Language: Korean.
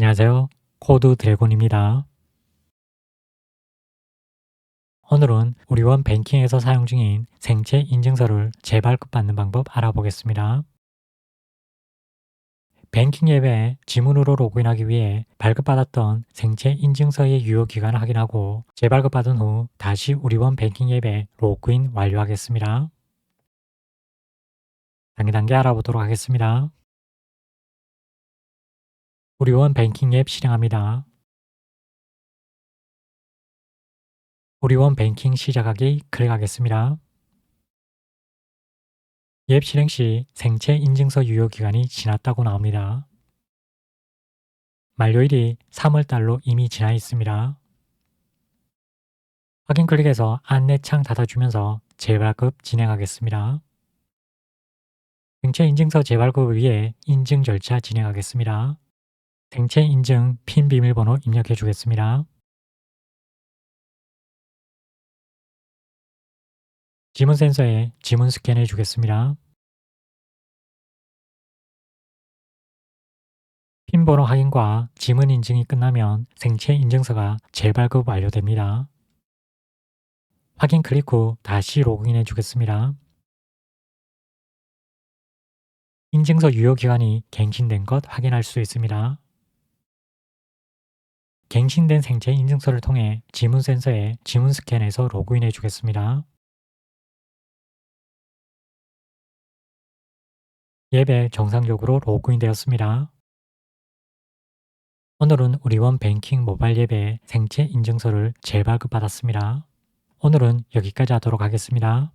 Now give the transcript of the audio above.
안녕하세요. 코드 드래곤입니다. 오늘은 우리 원 뱅킹에서 사용 중인 생체 인증서를 재발급 받는 방법 알아보겠습니다. 뱅킹 앱에 지문으로 로그인하기 위해 발급받았던 생체 인증서의 유효 기간을 확인하고 재발급받은 후 다시 우리원 뱅킹 앱에 로그인 완료하겠습니다. 단계 단계 알아보도록 하겠습니다. 우리원 뱅킹 앱 실행합니다. 우리원 뱅킹 시작하기 클릭하겠습니다. 앱 실행 시 생체 인증서 유효 기간이 지났다고 나옵니다. 만료일이 3월달로 이미 지나 있습니다. 확인 클릭해서 안내창 닫아주면서 재발급 진행하겠습니다. 생체 인증서 재발급을 위해 인증 절차 진행하겠습니다. 생체 인증 핀 비밀번호 입력해 주겠습니다. 지문 센서에 지문 스캔해 주겠습니다. 핀 번호 확인과 지문 인증이 끝나면 생체 인증서가 재발급 완료됩니다. 확인 클릭 후 다시 로그인해 주겠습니다. 인증서 유효 기간이 갱신된 것 확인할 수 있습니다. 갱신된 생체 인증서를 통해 지문 센서에 지문 스캔해서 로그인해 주겠습니다. 앱에 정상적으로 로그인 되었습니다. 오늘은 우리원 뱅킹 모바일 앱에 생체 인증서를 재발급 받았습니다. 오늘은 여기까지 하도록 하겠습니다.